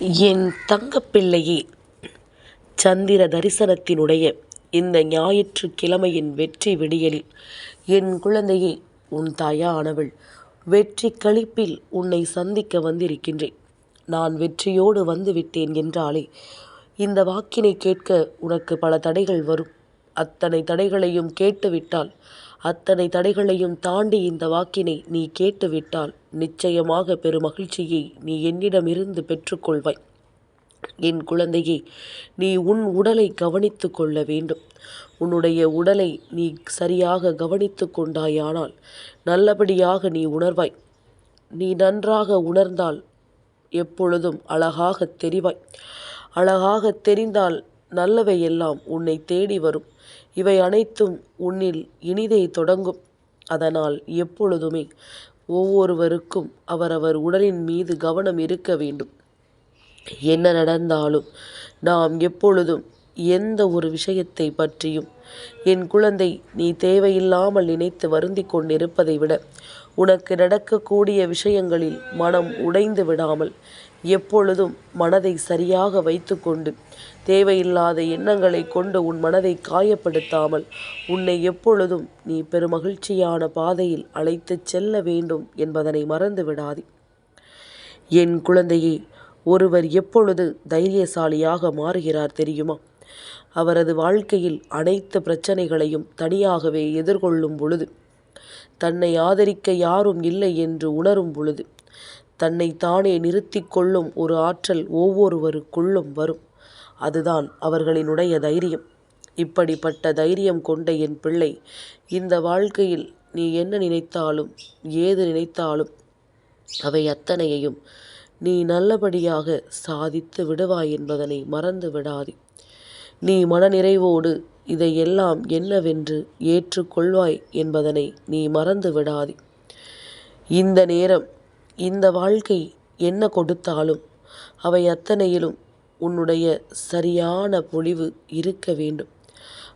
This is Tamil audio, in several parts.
என் தங்கப்பிள்ளையே சந்திர தரிசனத்தினுடைய இந்த ஞாயிற்றுக்கிழமையின் வெற்றி விடியலில் என் குழந்தையே உன் தாயானவள் வெற்றி களிப்பில் உன்னை சந்திக்க வந்திருக்கின்றேன். நான் வெற்றியோடு வந்துவிட்டேன் என்றாலே இந்த வாக்கினை கேட்க உனக்கு பல தடைகள் வரும். அத்தனை தடைகளையும் கேட்டுவிட்டால் அத்தனை தடைகளையும் தாண்டி இந்த வாக்கினை நீ கேட்டுவிட்டால் நிச்சயமாக பெருமகிழ்ச்சியை நீ என்னிடமிருந்து பெற்றுக்கொள்வாய். என் குழந்தையே நீ உன் உடலை கவனித்து கொள்ள வேண்டும். உன்னுடைய உடலை நீ சரியாக கவனித்து கொண்டாயானால் நல்லபடியாக நீ உணர்வாய். நீ நன்றாக உணர்ந்தால் எப்பொழுதும் அழகாக தெரிவாய். அழகாக தெரிந்தால் நல்லவை எல்லாம் உன்னை தேடி வரும். இவை அனைத்தும் உன்னில் இனிதை தொடங்கும். அதனால் எப்பொழுதுமே ஒவ்வொருவருக்கும் அவரவர் உடலின் மீது கவனம் இருக்க வேண்டும். என்ன நடந்தாலும் நாம் எப்பொழுதும் எந்த ஒரு விஷயத்தை பற்றியும் என் குழந்தை நீ தேவையில்லாமல் நினைத்து வருந்தி கொண்டிருப்பதை விட உனக்கு நடக்கக்கூடிய விஷயங்களில் மனம் உடைந்து விடாமல் எப்பொழுதும் மனதை சரியாக வைத்துக்கொண்டு தேவையில்லாத எண்ணங்களை கொண்டு உன் மனதை காயப்படுத்தாமல் உன்னை எப்பொழுதும் நீ பெருமகிழ்ச்சியான பாதையில் அழைத்துச் செல்ல வேண்டும் என்பதனை மறந்து விடாதே. என் குழந்தையே ஒருவர் எப்பொழுது தைரியசாலியாக மாறுகிறார் தெரியுமா? அவரது வாழ்க்கையில் அனைத்து பிரச்சனைகளையும் தனியாகவே எதிர்கொள்ளும் பொழுது தன்னை ஆதரிக்க யாரும் இல்லை என்று உணரும் பொழுது தன்னை தானே நிறுத்தி கொள்ளும் ஒரு ஆற்றல் ஒவ்வொருவருக்குள்ளும் வரும். அதுதான் அவர்களினுடைய தைரியம். இப்படிப்பட்ட தைரியம் கொண்ட என் பிள்ளை இந்த வாழ்க்கையில் நீ என்ன நினைத்தாலும் ஏது நினைத்தாலும் அவை அத்தனையையும் நீ நல்லபடியாக சாதித்து விடுவாய் என்பதனை மறந்து விடாதே. நீ மனநிறைவோடு இதையெல்லாம் என்னவென்று ஏற்றுக்கொள்வாய் என்பதனை நீ மறந்து விடாதே இந்த நேரம் இந்த வாழ்க்கை என்ன கொடுத்தாலும் அவை அத்தனையிலும் உன்னுடைய சரியான பொழிவு இருக்க வேண்டும்.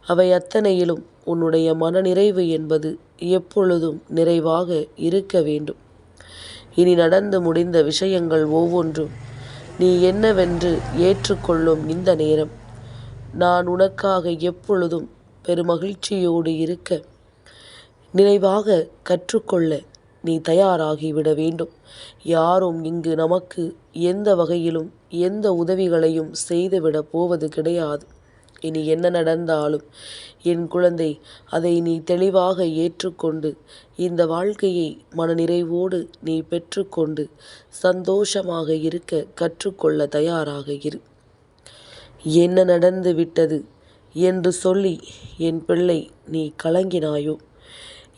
அவை அத்தனையிலும் உன்னுடைய மனநிறைவு என்பது எப்பொழுதும் நிறைவாக இருக்க வேண்டும். இனி நடந்து முடிந்த விஷயங்கள் ஒவ்வொன்றும் நீ என்னவென்று ஏற்றுக்கொள்ளும் இந்த நேரம். நான் உனக்காக எப்பொழுதும் பெருமகிழ்ச்சியோடு இருக்க. நிறைவாக கற்றுக்கொள்ள நீ தயாராகிவிட வேண்டும். யாரும் இங்கு நமக்கு எந்த வகையிலும் எந்த உதவிகளையும் செய்துவிடப் போவது கிடையாது. இனி என்ன நடந்தாலும் என் குழந்தை அதை நீ தெளிவாக ஏற்றுக்கொண்டு இந்த வாழ்க்கையை மனநிறைவோடு நீ பெற்றுக்கொண்டு சந்தோஷமாக இருக்க கற்றுக்கொள்ள தயாராக இரு. என்ன நடந்து விட்டது என்று சொல்லி என் பிள்ளை நீ கலங்கினாயோ?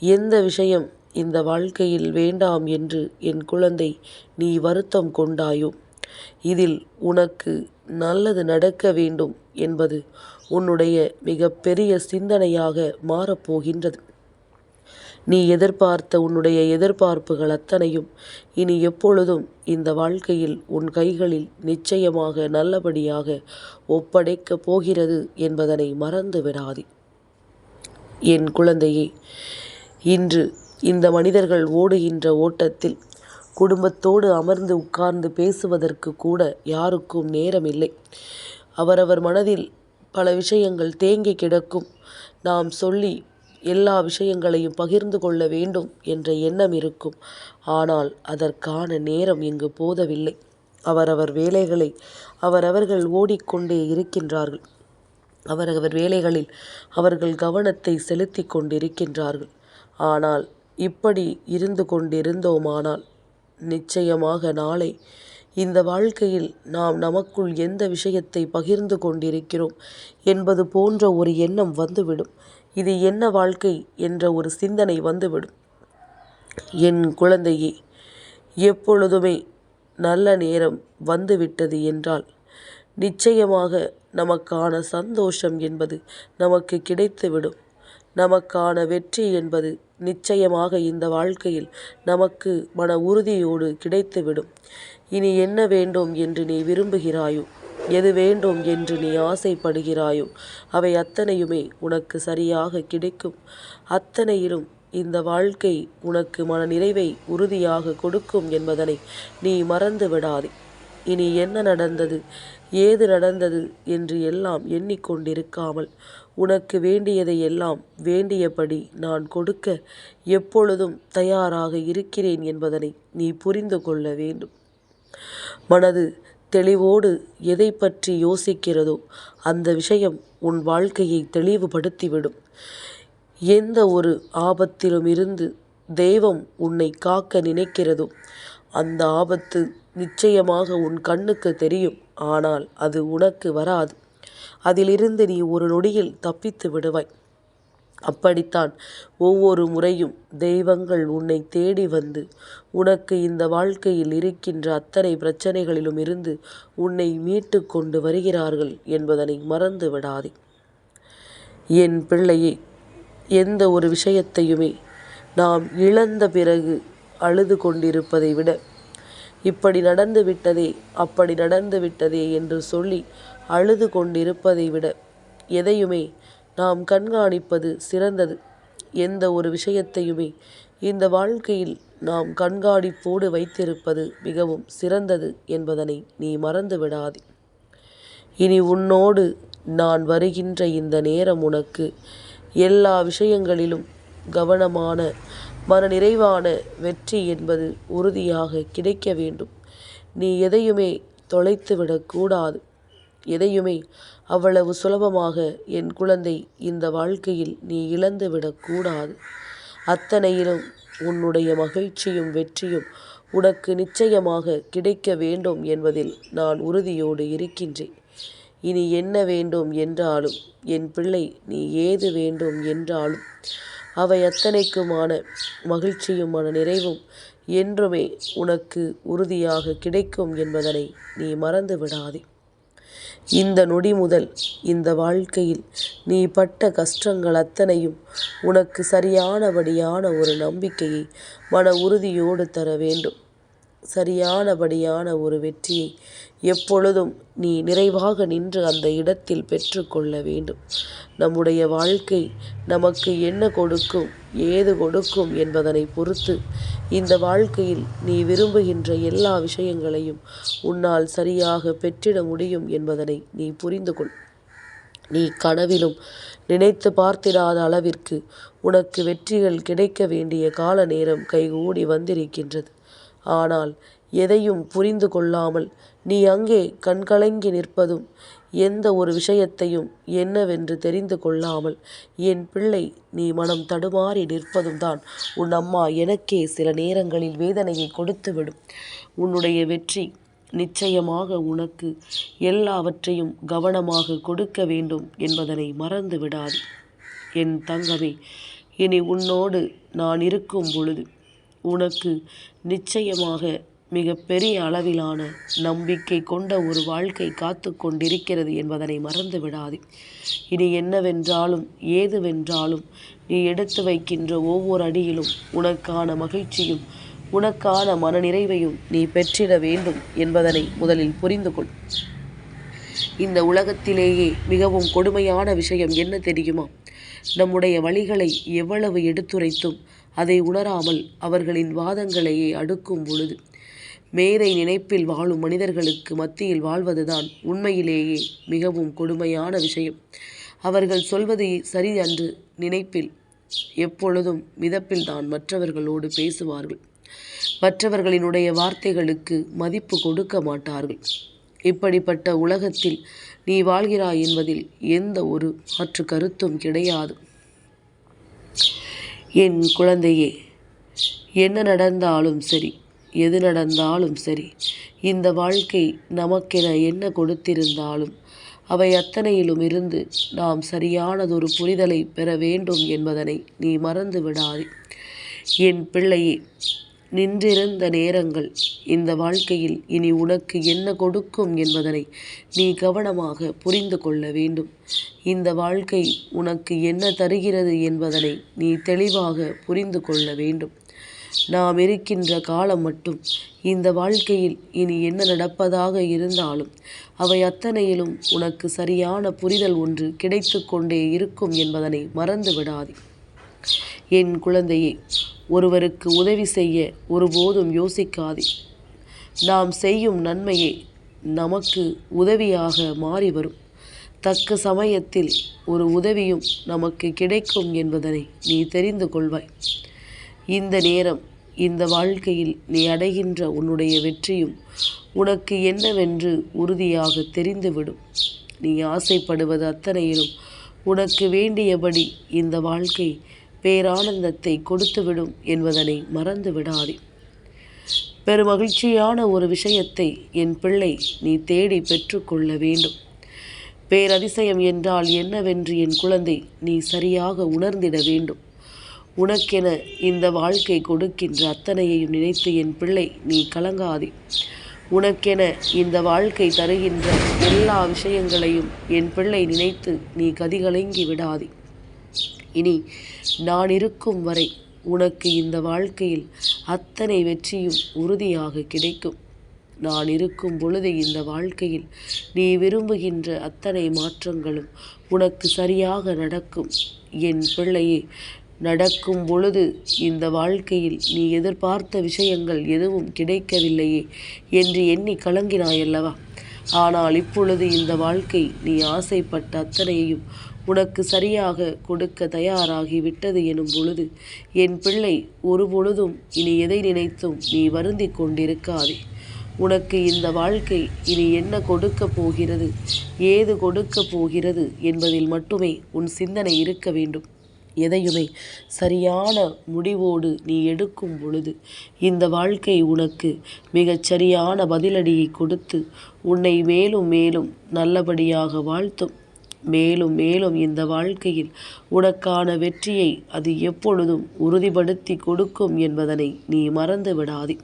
எந்த விஷயம் இந்த வாழ்க்கையில் வேண்டாம் என்று என் குழந்தை நீ வருத்தம் கொண்டாயோ? இதில் உனக்கு நல்லது நடக்க வேண்டும் என்பது உன்னுடைய மிகப்பெரிய சிந்தனையாக மாறப்போகின்றது நீ எதிர்பார்த்த உன்னுடைய எதிர்பார்ப்புகள் அத்தனையும் இனி எப்பொழுதும் இந்த வாழ்க்கையில் உன் கைகளில் நிச்சயமாக நல்லபடியாக ஒப்படைக்கப் போகிறது என்பதனை மறந்து விடாதே. என் குழந்தையே இன்று இந்த மனிதர்கள் ஓடுகின்ற ஓட்டத்தில் குடும்பத்தோடு அமர்ந்து உட்கார்ந்து பேசுவதற்கு கூட யாருக்கும் நேரமில்லை. அவரவர் மனதில் பல விஷயங்கள் தேங்கி கிடக்கும். நாம் சொல்லி எல்லா விஷயங்களையும் பகிர்ந்து கொள்ள வேண்டும் என்ற எண்ணம் இருக்கும். ஆனால் அதற்கான நேரம் இங்கு போதவில்லை. அவரவர் வேலைகளை அவரவர்கள் ஓடிக்கொண்டே இருக்கின்றார்கள். அவரவர் வேலைகளில் அவர்கள் கவனத்தை செலுத்தி கொண்டிருக்கின்றார்கள். ஆனால் இப்படி இருந்து கொண்டிருந்தோமானால் நிச்சயமாக நாளை இந்த வாழ்க்கையில் நாம் நமக்குள் எந்த விஷயத்தை பகிர்ந்து கொண்டிருக்கிறோம் என்பது போன்ற ஒரு எண்ணம் வந்துவிடும். இது என்ன வாழ்க்கை என்ற ஒரு சிந்தனை வந்துவிடும். என் குழந்தையே எப்பொழுதுமே நல்ல நேரம் வந்துவிட்டது என்றால் நிச்சயமாக நமக்கான சந்தோஷம் என்பது நமக்கு கிடைத்துவிடும். நமக்கான வெற்றி என்பது நிச்சயமாக இந்த வாழ்க்கையில் நமக்கு மன உறுதியோடு கிடைத்துவிடும். இனி என்ன வேண்டும் என்று நீ விரும்புகிறாயோ? எது வேண்டும் என்று நீ ஆசைப்படுகிறாயோ? அவை அத்தனையுமே உனக்கு சரியாக கிடைக்கும். அத்தனையிலும் இந்த வாழ்க்கை உனக்கு மன நிறைவை உறுதியாக கொடுக்கும் என்பதனை நீ மறந்து விடாதே இனி என்ன நடந்தது? ஏது நடந்தது என்று எல்லாம் எண்ணிக்கொண்டிருக்காமல் உனக்கு வேண்டியதை எல்லாம் வேண்டியபடி நான் கொடுக்க எப்பொழுதும் தயாராக இருக்கிறேன் என்பதனை நீ புரிந்து கொள்ள வேண்டும். மனது தெளிவோடு எதை பற்றி யோசிக்கிறதோ அந்த விஷயம் உன் வாழ்க்கையை தெளிவுபடுத்திவிடும். எந்த ஒரு ஆபத்திலும் இருந்து தெய்வம் உன்னை காக்க நினைக்கிறதோ அந்த ஆபத்து நிச்சயமாக உன் கண்ணுக்கு தெரியும். ஆனால் அது உனக்கு வராது. அதிலிருந்து நீ ஒரு நொடியில் தப்பித்து விடுவாய். அப்படித்தான். ஒவ்வொரு முறையும் தெய்வங்கள் உன்னை தேடி வந்து உனக்கு இந்த வாழ்க்கையில் இருக்கின்ற அத்தனை பிரச்சனைகளிலும் இருந்து உன்னை மீட்டு கொண்டு வருகிறார்கள் என்பதனை மறந்து விடாதே. என் பிள்ளையே எந்த ஒரு விஷயத்தையுமே நாம் இழந்த பிறகு அழுது கொண்டிருப்பதை விட இப்படி நடந்து விட்டதே அப்படி நடந்து விட்டதே என்று சொல்லி அழுது கொண்டிருப்பதை விட எதையுமே நாம் கண்காணிப்பது சிறந்தது. எந்த ஒரு விஷயத்தையுமே இந்த வாழ்க்கையில் நாம் கண்காணிப்போடு வைத்திருப்பது மிகவும் சிறந்தது என்பதனை நீ மறந்து விடாதே இனி உன்னோடு நான் வருகின்ற இந்த நேரம் உனக்கு எல்லா விஷயங்களிலும் கவனமான மன நிறைவான வெற்றி என்பது உறுதியாக கிடைக்க வேண்டும். நீ எதையுமே தொலைத்து விடக்கூடாது எதையுமே அவ்வளவு சுலபமாக என் குழந்தை இந்த வாழ்க்கையில் நீ இழந்து விடக்கூடாது அத்தனையிலும் உன்னுடைய மகிழ்ச்சியும் வெற்றியும் உனக்கு நிச்சயமாக கிடைக்க வேண்டும் என்பதில் நான் உறுதியோடு இருக்கின்றேன். இனி என்ன வேண்டும் என்றாலும் என் பிள்ளை நீ ஏது வேண்டும் என்றாலும் அவை அத்தனைக்குமான மகிழ்ச்சியும் மன நிறைவும் என்றுமே உனக்கு உறுதியாக கிடைக்கும் என்பதனை நீ மறந்து விடாதே. இந்த நொடி முதல் இந்த வாழ்க்கையில் நீ பட்ட கஷ்டங்கள் அத்தனையும் உனக்கு சரியானபடியான ஒரு நம்பிக்கையை மன உறுதியோடு தர வேண்டும். சரியானபடியான ஒரு வெற்றியை எப்பொழுதும் நீ நிறைவாக நின்று அந்த இடத்தில் பெற்றுக்கொள்ள வேண்டும். நம்முடைய வாழ்க்கை நமக்கு என்ன கொடுக்கும் ஏது கொடுக்கும் என்பதனை பொறுத்து இந்த வாழ்க்கையில் நீ விரும்புகின்ற எல்லா விஷயங்களையும் உன்னால் சரியாக பெற்றிட முடியும் என்பதனை நீ புரிந்து கொள். நீ கனவிலும் நினைத்து பார்த்திடாத அளவிற்கு உனக்கு வெற்றிகள் கிடைக்க வேண்டிய கால நேரம் கைகூடி வந்திருக்கின்றது. ஆனால் எதையும் புரிந்து கொள்ளாமல் நீ அங்கே கண்கலங்கி நிற்பதும் எந்த ஒரு விஷயத்தையும் என்னவென்று தெரிந்து கொள்ளாமல் என் பிள்ளை நீ மனம் தடுமாறி நிற்பதும் தான் உன் அம்மா எனக்கே சில நேரங்களில் வேதனையை கொடுத்துவிடும். உன்னுடைய வெற்றி நிச்சயமாக உனக்கு எல்லாவற்றையும் கவனமாக கொடுக்க வேண்டும் என்பதனை மறந்து விடாது என் தங்கமே இனி உன்னோடு நான் இருக்கும் பொழுது உனக்கு நிச்சயமாக மிக பெரிய அளவிலான நம்பிக்கை கொண்ட ஒரு வாழ்க்கை காத்து கொண்டிருக்கிறது என்பதனை மறந்து விடாதே. இனி என்னவென்றாலும் ஏதுவென்றாலும் நீ எடுத்து வைக்கின்ற ஒவ்வொரு அடியிலும் உனக்கான மகிழ்ச்சியும் உனக்கான மனநிறைவையும் நீ பெற்றிட வேண்டும் என்பதனை முதலில் புரிந்து கொள். இந்த உலகத்திலேயே மிகவும் கொடுமையான விஷயம் என்ன தெரியுமா? நம்முடைய வழிகளை எவ்வளவு எடுத்துரைத்தும் அதை உணராமல் அவர்களின் வாதங்களையே அடுக்கும் பொழுது மேதை நினைப்பில் வாழும் மனிதர்களுக்கு மத்தியில் வாழ்வதுதான் உண்மையிலேயே மிகவும் கொடுமையான விஷயம். அவர்கள் சொல்வது சரி அன்று நினைப்பில் எப்பொழுதும் மிதப்பில் தான் மற்றவர்களோடு பேசுவார்கள். மற்றவர்களினுடைய வார்த்தைகளுக்கு மதிப்பு கொடுக்க மாட்டார்கள். இப்படிப்பட்ட உலகத்தில் நீ வாழ்கிறாய் என்பதில் எந்த ஒரு மாற்று கருத்தும் கிடையாது. என் குழந்தையே என்ன நடந்தாலும் சரி எது நடந்தாலும் சரி இந்த வாழ்க்கை நமக்கென என்ன கொடுத்திருந்தாலும் அவை அத்தனையிலும் இருந்து நாம் சரியானதொரு புரிதலை பெற வேண்டும் என்பதனை நீ மறந்து விடாதே என் பிள்ளையே நின்றிருந்த நேரங்கள் இந்த வாழ்க்கையில் இனி உனக்கு என்ன கொடுக்கும் என்பதனை நீ கவனமாக புரிந்து கொள்ள வேண்டும். இந்த வாழ்க்கை உனக்கு என்ன தருகிறது என்பதனை நீ தெளிவாக புரிந்து கொள்ள வேண்டும். நாம் இருக்கின்ற காலம் மட்டும் இந்த வாழ்க்கையில் இனி என்ன நடப்பதாக இருந்தாலும் அவை அத்தனையிலும் உனக்கு சரியான புரிதல் ஒன்று கிடைத்து கொண்டே இருக்கும் என்பதனை மறந்து விடாதே என் குழந்தையே ஒருவருக்கு உதவி செய்ய ஒருபோதும் யோசிக்காதே. நாம் செய்யும் நன்மையை நமக்கு உதவியாக மாறி வரும். தக்க சமயத்தில் ஒரு உதவியும் நமக்கு கிடைக்கும் என்பதனை நீ தெரிந்து கொள்வாய். இந்த நேரம் இந்த வாழ்க்கையில் நீ அடைகின்ற உன்னுடைய வெற்றியும் உனக்கு என்னவென்று உறுதியாக தெரிந்துவிடும். நீ ஆசைப்படுவது அத்தனையிலும் உனக்கு வேண்டியபடி இந்த வாழ்க்கை பேரானந்தத்தை கொடுத்துவிடும் என்பதனை மறந்து விடாதே பெருமகிழ்ச்சியான ஒரு விஷயத்தை என் பிள்ளை நீ தேடி பெற்றுக்கொள்ள வேண்டும். பேரதிசயம் என்றால் என்னவென்று என் குழந்தை நீ சரியாக உணர்ந்திட வேண்டும். உனக்கென இந்த வாழ்க்கை கொடுக்கின்ற அத்தனையையும் நினைத்து என் பிள்ளை நீ கலங்காதே. உனக்கென இந்த வாழ்க்கை தருகின்ற எல்லா விஷயங்களையும் என் பிள்ளை நினைத்து நீ கதிகலங்கி விடாதே. இனி நான் இருக்கும் வரை உனக்கு இந்த வாழ்க்கையில் அத்தனை வெற்றியும் உறுதியாக கிடைக்கும். நான் இருக்கும் பொழுது இந்த வாழ்க்கையில் நீ விரும்புகின்ற அத்தனை மாற்றங்களும் உனக்கு சரியாக நடக்கும். என் பிள்ளையே நடக்கும் பொழுது இந்த வாழ்க்கையில் நீ எதிர்பார்த்த விஷயங்கள் எதுவும் கிடைக்கவில்லையே என்று எண்ணி கலங்கினாயல்லவா? ஆனால் இப்பொழுது இந்த வாழ்க்கை நீ ஆசைப்பட்ட அத்தனையையும் உனக்கு சரியாக கொடுக்க தயாராகிவிட்டது எனும் பொழுது என் பிள்ளை ஒரு பொழுதும் இனி எதை நினைத்தும் நீ வருந்தி கொண்டிருக்காதே. உனக்கு இந்த வாழ்க்கை இனி என்ன கொடுக்க போகிறது? ஏது கொடுக்க போகிறது என்பதில் மட்டுமே உன் சிந்தனை இருக்க வேண்டும். எதையுமே சரியான முடிவோடு நீ எடுக்கும் பொழுது இந்த வாழ்க்கை உனக்கு மிகச் சரியான பதிலடியை கொடுத்து உன்னை மேலும் மேலும் நல்லபடியாக வாழ்த்தும். மேலும் மேலும் இந்த வாழ்க்கையில் உனக்கான வெற்றியை அது எப்பொழுதும் உறுதிப்படுத்தி கொடுக்கும் என்பதனை நீ மறந்து விடாதே.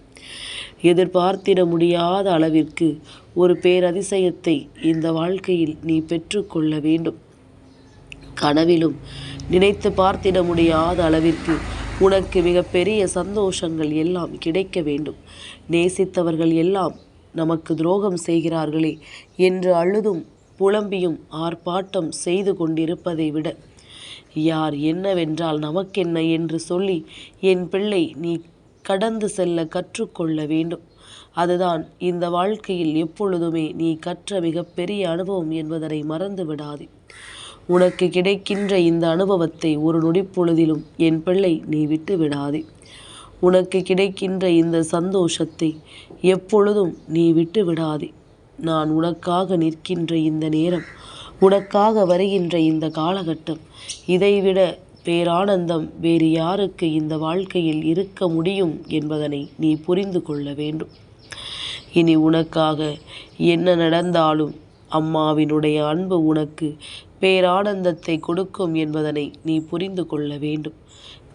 எதிர்பார்த்திட முடியாத அளவிற்கு ஒரு பேரதிசயத்தை இந்த வாழ்க்கையில் நீ பெற்றுக்கொள்ள வேண்டும். கனவிலும் நினைத்து பார்த்திட முடியாத அளவிற்கு உனக்கு மிகப்பெரிய சந்தோஷங்கள் எல்லாம் கிடைக்க வேண்டும். நேசித்தவர்கள் எல்லாம் நமக்கு துரோகம் செய்கிறார்களே என்று அழுதும் புலம்பியும் ஆர்ப்பாட்டம் செய்து கொண்டிருப்பதை விட யார் என்னவென்றால் நமக்கென்ன என்று சொல்லி என் பிள்ளை நீ கடந்து செல்ல கற்றுக்கொள்ள வேண்டும். அதுதான் இந்த வாழ்க்கையில் எப்பொழுதுமே நீ கற்ற மிகப்பெரிய அனுபவம் என்பதனை மறந்து விடாதே. உனக்கு கிடைக்கின்ற இந்த அனுபவத்தை ஒரு நொடிப்பொழுதிலும் என் பிள்ளை நீ விட்டு விடாதே. உனக்கு கிடைக்கின்ற இந்த சந்தோஷத்தை எப்பொழுதும் நீ விட்டு விடாதே. நான் உனக்காக நிற்கின்ற இந்த நேரம் உனக்காக வருகின்ற இந்த காலகட்டம். இதைவிட பேரானந்தம் வேறு யாருக்கு இந்த வாழ்க்கையில் இருக்க முடியும் என்பதனை நீ புரிந்து கொள்ள வேண்டும். இனி உனக்காக என்ன நடந்தாலும் அம்மாவினுடைய அன்பு உனக்கு பேரானந்தத்தை கொடுக்கும் என்பதனை நீ புரிந்து கொள்ள வேண்டும்.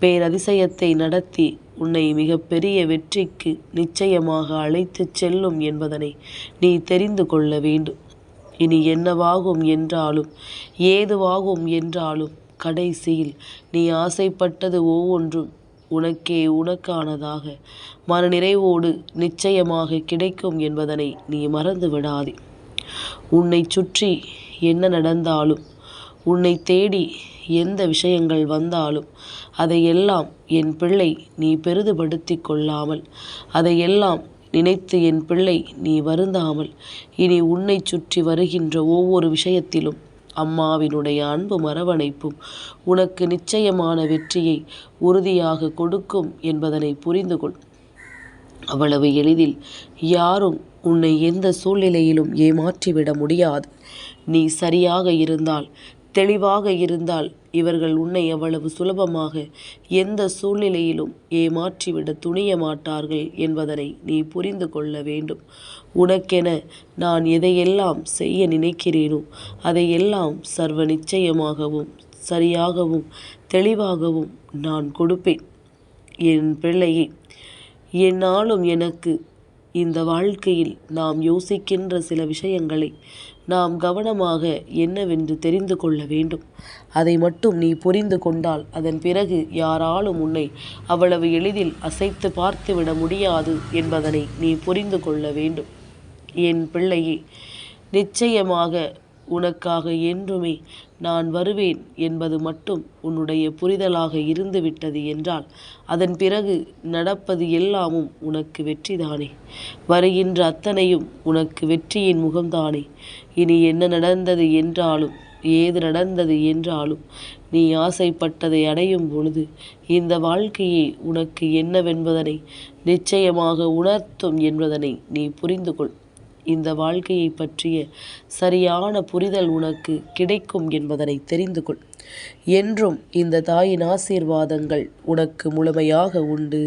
பேரதிசயத்தை நடத்தி உன்னை மிகப்பெரிய வெற்றிக்கு நிச்சயமாக அழைத்துச் செல்லும் என்பதனை நீ தெரிந்து கொள்ள வேண்டும். இனி என்னவாகும் என்றாலும் ஏதுவாகும் என்றாலும் கடைசியில் நீ ஆசைப்பட்டது ஒவ்வொன்றும் உனக்கே உனக்கானதாக மனநிறைவோடு நிச்சயமாக கிடைக்கும் என்பதனை நீ மறந்து விடாதே உன்னை சுற்றி என்ன நடந்தாலும் உன்னை தேடி எந்த விஷயங்கள் வந்தாலும் அதையெல்லாம் என் பிள்ளை நீ பெரிதுபடுத்தி கொள்ளாமல் அதையெல்லாம் நினைத்து என் பிள்ளை நீ வருந்தாமல் இனி உன்னை சுற்றி வருகின்ற ஒவ்வொரு விஷயத்திலும் அம்மாவினுடைய அன்பு மரவணைப்பும் உனக்கு நிச்சயமான வெற்றியை உறுதியாக கொடுக்கும் என்பதனை புரிந்து கொள் அவ்வளவு எளிதில் யாரும் உன்னை எந்த சூழ்நிலையிலும் ஏமாற்றிவிட முடியாது. நீ சரியாக இருந்தால் தெளிவாக இருந்தால் இவர்கள் உன்னை அவ்வளவு சுலபமாக எந்த சூழ்நிலையிலும் ஏமாற்றிவிட துணிய மாட்டார்கள் என்பதனை நீ புரிந்து கொள்ள வேண்டும். உனக்கென நான் எதையெல்லாம் செய்ய நினைக்கிறேனோ அதையெல்லாம் சர்வ நிச்சயமாகவும் சரியாகவும் தெளிவாகவும் நான் கொடுப்பேன். என் பிள்ளையே என்னாலும் எனக்கு இந்த வாழ்க்கையில் நாம் யோசிக்கின்ற சில விஷயங்களை நாம் கவனமாக என்னவென்று தெரிந்து கொள்ள வேண்டும். அதை மட்டும் நீ புரிந்து கொண்டால் அதன் பிறகு யாராலும் உன்னை அவ்வளவு எளிதில் அசைத்து பார்த்துவிட முடியாது என்பதனை நீ புரிந்து கொள்ள வேண்டும். என் பிள்ளையே நிச்சயமாக உனக்காக என்றுமே நான் வருவேன் என்பது மட்டும் உன்னுடைய புரிதலாக இருந்துவிட்டது என்றால் அதன் பிறகு நடப்பது எல்லாமும் உனக்கு வெற்றிதானே. வருகின்ற அத்தனையும் உனக்கு வெற்றியின் முகம்தானே. இனி என்ன நடந்தது என்றாலும் ஏது நடந்தது என்றாலும் நீ ஆசைப்பட்டதை அடையும் பொழுது இந்த வாழ்க்கையே உனக்கு என்னவென்பதனை நிச்சயமாக உணர்த்தும் என்பதனை நீ புரிந்து கொள் இந்த வாழ்க்கையை பற்றிய சரியான புரிதல் உனக்கு கிடைக்கும் என்பதனை தெரிந்து கொள். என்றும் இந்த தாயின் ஆசீர்வாதங்கள் உனக்கு முழுமையாக உண்டு.